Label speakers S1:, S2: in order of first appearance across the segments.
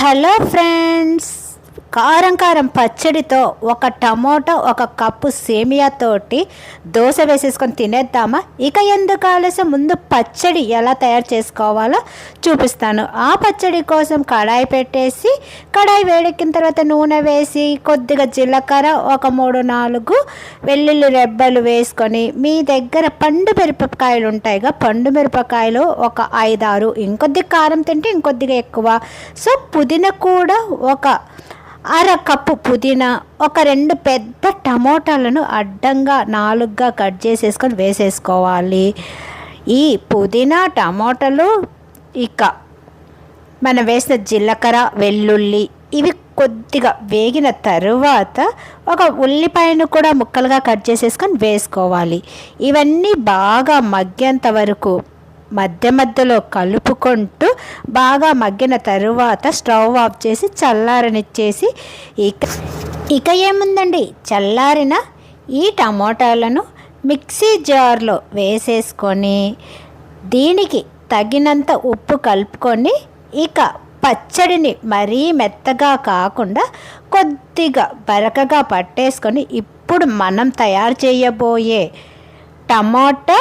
S1: Hello friends కారం కారం పచ్చడితో ఒక టమోటా ఒక కప్పు సేమియా తోటి దోశ వేసేసుకొని తినేద్దామా? ఇక ఎందుకు ఆలస్యం? ముందు పచ్చడి ఎలా తయారు చేసుకోవాలో చూపిస్తాను. ఆ పచ్చడి కోసం కడాయి పెట్టేసి కడాయి వేడెక్కిన తర్వాత నూనె వేసి కొద్దిగా జీలకర్ర ఒక మూడు నాలుగు వెల్లుల్లి రెబ్బలు వేసుకొని మీ దగ్గర పండు మిరపకాయలు ఉంటాయిగా పండు మిరపకాయలు ఒక ఐదారు. ఇంకొద్ది కారం తింటే ఇంకొద్దిగా ఎక్కువ. సో పుదీనా కూడా ఒక అర కప్పు పుదీనా ఒక రెండు పెద్ద టమోటాలను అడ్డంగా నాలుగుగా కట్ చేసేసుకొని వేసేసుకోవాలి. ఈ పుదీనా టమోటాలు ఇక మనం వేసిన జీలకర్ర వెల్లుల్లి ఇవి కొద్దిగా వేగిన తరువాత ఒక ఉల్లిపాయను కూడా ముక్కలుగా కట్ చేసేసుకొని వేసుకోవాలి. ఇవన్నీ బాగా మగ్గేంత వరకు మధ్య మధ్యలో కలుపుకుంటూ బాగా మగ్గిన తరువాత స్టవ్ ఆఫ్ చేసి చల్లారనిచ్చేసి ఇక ఇక ఏముందండి? చల్లారిన ఈ టమోటాలను మిక్సీ జార్లో వేసేసుకొని దీనికి తగినంత ఉప్పు కలుపుకొని ఇక పచ్చడిని మరీ మెత్తగా కాకుండా కొద్దిగా బరకగా పట్టేసుకొని ఇప్పుడు మనం తయారు చేయబోయే టమాటా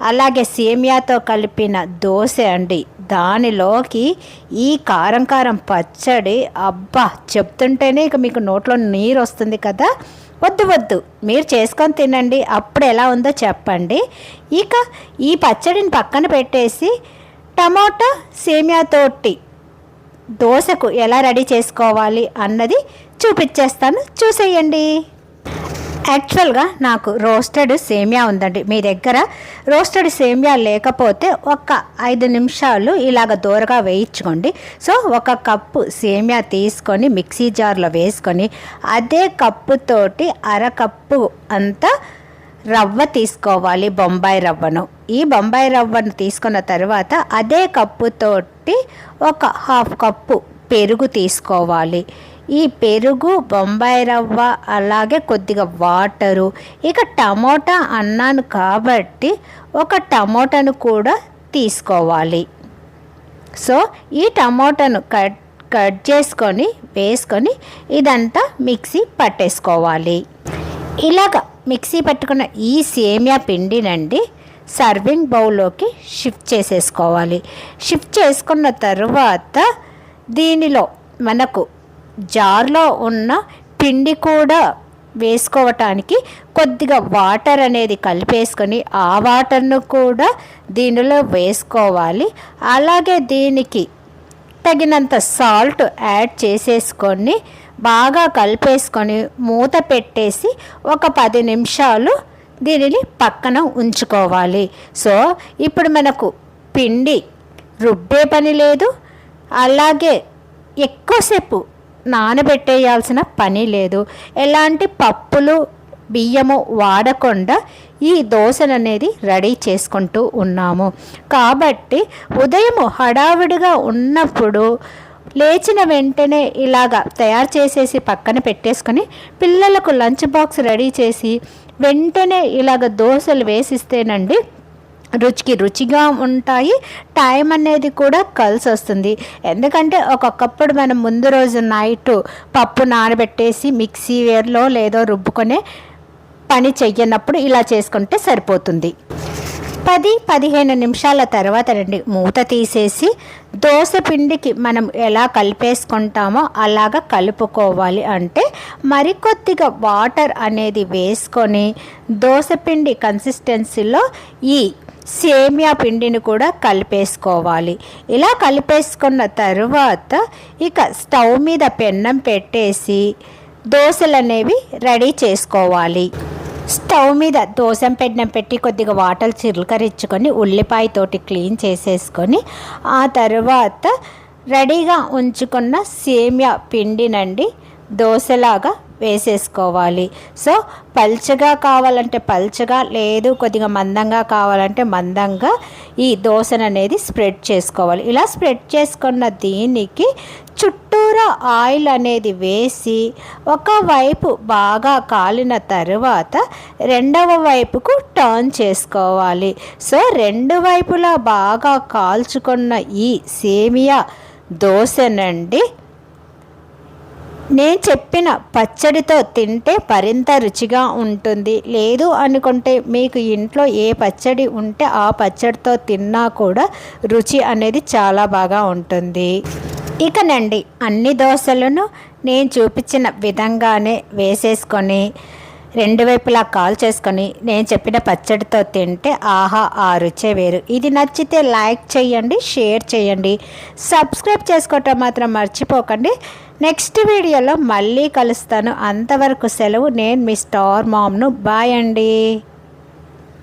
S1: అలాగే సేమియాతో కలిపిన దోశ అండి. దానిలోకి ఈ కారం కారం పచ్చడి అబ్బా! చెప్తుంటేనే ఇక మీకు నోట్లో నీరు వస్తుంది కదా? వద్దు వద్దు. మీరు చేసుకొని తినండి. అప్పుడు ఎలా ఉందో చెప్పండి. ఇక ఈ పచ్చడిని పక్కన పెట్టేసి టమాటా సేమియాతోటి దోశకు ఎలా రెడీ చేసుకోవాలి అన్నది చూపించేస్తాను చూసేయండి. యాక్చువల్గా నాకు రోస్టెడ్ సేమియా ఉందండి. మీ దగ్గర రోస్టెడ్ సేమియా లేకపోతే ఒక ఐదు నిమిషాలు ఇలాగ దూరగా వేయించుకోండి. సో ఒక కప్పు సేమియా తీసుకొని మిక్సీ జార్లో వేసుకొని అదే కప్పుతోటి అరకప్పు అంతా రవ్వ తీసుకోవాలి బొంబాయి రవ్వను. ఈ బొంబాయి రవ్వను తీసుకున్న తర్వాత అదే కప్పుతోటి ఒక హాఫ్ కప్పు పెరుగు తీసుకోవాలి. ఈ పెరుగు బొంబాయి రవ్వ అలాగే కొద్దిగా వాటరు. ఇక టమోటా అన్నాను కాబట్టి ఒక టమోటాను కూడా తీసుకోవాలి. సో ఈ టమోటాను కట్ కట్ చేసుకొని వేసుకొని ఇదంతా మిక్సీ పట్టేసుకోవాలి. ఇలాగ మిక్సీ పట్టుకున్న ఈ సేమియా పిండినండి సర్వింగ్ బౌల్లోకి షిఫ్ట్ చేసేసుకోవాలి. షిఫ్ట్ చేసుకున్న తర్వాత దీనిలో మనకు జార్లో ఉన్న పిండి కూడా వేసుకోవటానికి కొద్దిగా వాటర్ అనేది కలిపేసుకొని ఆ వాటర్ను కూడా దీనిలో వేసుకోవాలి. అలాగే దీనికి తగినంత సాల్ట్ యాడ్ చేసేసుకొని బాగా కలిపేసుకొని మూత పెట్టేసి ఒక పది నిమిషాలు దీనిని పక్కన ఉంచుకోవాలి. సో ఇప్పుడు మనకు పిండి రుబ్బే పని లేదు. అలాగే ఎక్కువసేపు నానబెట్టేయాల్సిన పని లేదు. ఎలాంటి పప్పులు బియ్యము వాడకుండా ఈ దోశను అనేది రెడీ చేసుకుంటూ ఉన్నాము. కాబట్టి ఉదయము హడావిడిగా ఉన్నప్పుడు లేచిన వెంటనే ఇలాగా తయారు చేసేసి పక్కన పెట్టేసుకొని పిల్లలకు లంచ్ బాక్స్ రెడీ చేసి వెంటనే ఇలాగ దోశలు వేసిస్తేనండి రుచికి రుచిగా ఉంటాయి. టైం అనేది కూడా కలిసి వస్తుంది. ఎందుకంటే ఒక్కొక్కప్పుడు మనం ముందు రోజు నైట్ పప్పు నానబెట్టేసి మిక్సీ వేర్లో లేదో రుబ్బుకొనే పని చెయ్యనప్పుడు ఇలా చేసుకుంటే సరిపోతుంది. పది పదిహేను నిమిషాల తర్వాత రండి. మూత తీసేసి దోశ పిండికి మనం ఎలా కలిపేసుకుంటామో అలాగ కలుపుకోవాలి. అంటే మరికొద్దిగా వాటర్ అనేది వేసుకొని దోశ పిండి కన్సిస్టెన్సీలో ఈ సేమియా పిండిని కూడా కలిపేసుకోవాలి. ఇలా కలిపేసుకున్న తరువాత ఇక స్టవ్ మీద పెన్నం పెట్టేసి దోశలు అనేవి రెడీ చేసుకోవాలి. స్టవ్ మీద దోశం పెన్నం పెట్టి కొద్దిగా వాటర్ చిలకరించుకొని ఉల్లిపాయతోటి క్లీన్ చేసేసుకొని ఆ తర్వాత రెడీగా ఉంచుకున్న సేమియా పిండినండి దోశలాగా వేసేసుకోవాలి. సో పల్చగా కావాలంటే పల్చగా లేదు కొద్దిగా మందంగా కావాలంటే మందంగా ఈ దోశను అనేది స్ప్రెడ్ చేసుకోవాలి. ఇలా స్ప్రెడ్ చేసుకున్న దీనికి చుట్టూరా ఆయిల్ అనేది వేసి ఒకవైపు బాగా కాలిన తర్వాత రెండవ వైపుకు టర్న్ చేసుకోవాలి. సో రెండు వైపులా బాగా కాల్చుకున్న ఈ సేమియా దోశనండి. నేను చెప్పిన పచ్చడితో తింటే మరింత రుచిగా ఉంటుంది. లేదు అనుకుంటే మీకు ఇంట్లో ఏ పచ్చడి ఉంటే ఆ పచ్చడితో తిన్నా కూడా రుచి అనేది చాలా బాగా ఉంటుంది. ఇకనండి అన్ని దోశలను నేను చూపించిన విధంగానే వేసేసుకొని రెండు వైపులా కాల్ చేసుకొని నేను చెప్పిన పచ్చడితో తింటే ఆహా ఆ రుచే వేరు. ఇది నచ్చితే లైక్ చేయండి షేర్ చేయండి. సబ్స్క్రైబ్ చేసుకోవటం మాత్రం మర్చిపోకండి. నెక్స్ట్ వీడియోలో మళ్ళీ కలుస్తాను. అంతవరకు సెలవు. నేను మీ స్టార్ మామ్ను. బాయ్ అండి.